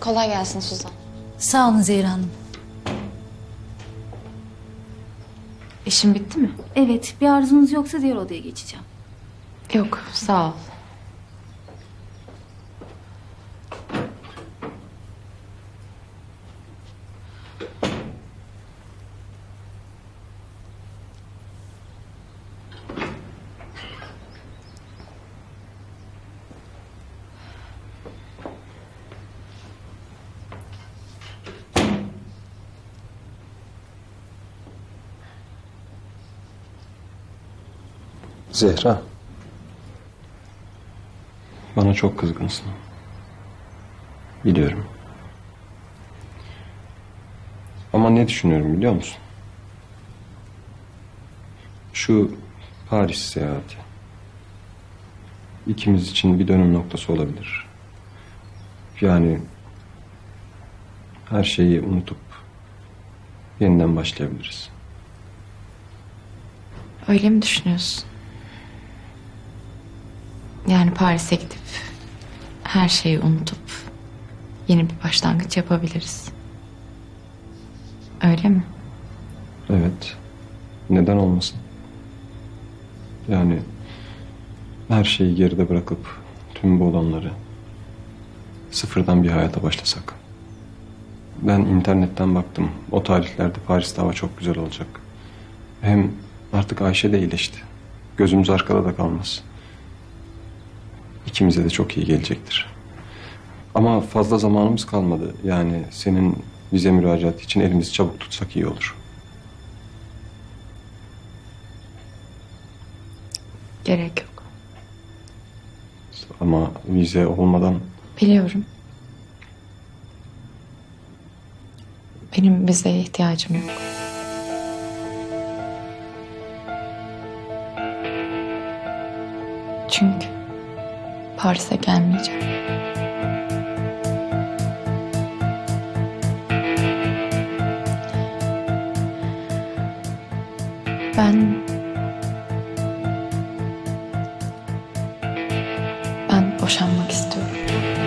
Kolay gelsin Suzan. Sağ olun Zehra Hanım. İşin bitti mi? Evet, bir arzunuz yoksa diğer odaya geçeceğim. Yok, sağ ol. Zehra. Bana çok kızgınsın. Biliyorum. Ama ne düşünüyorum biliyor musun? Şu Paris seyahati. ikimiz için bir dönüm noktası olabilir. Yani her şeyi unutup yeniden başlayabiliriz. Öyle mi düşünüyorsun? Yani Paris'e gidip her şeyi unutup yeni bir başlangıç yapabiliriz. Öyle mi? Evet. Neden olmasın? Yani her şeyi geride bırakıp tüm bu olanları sıfırdan bir hayata başlasak. Ben internetten baktım. O tarihlerde Paris'te hava çok güzel olacak. Hem artık Ayşe de iyileşti. Gözümüz arkada da kalmaz. İkimize de çok iyi gelecektir. Ama fazla zamanımız kalmadı. Yani senin vize müracaatı için elimizi çabuk tutsak iyi olur. Gerek yok. Ama vize olmadan Biliyorum. Benim vizeye ihtiyacım yok. Çünkü Paris'e gelmeyeceğim. Ben ben boşanmak istiyorum.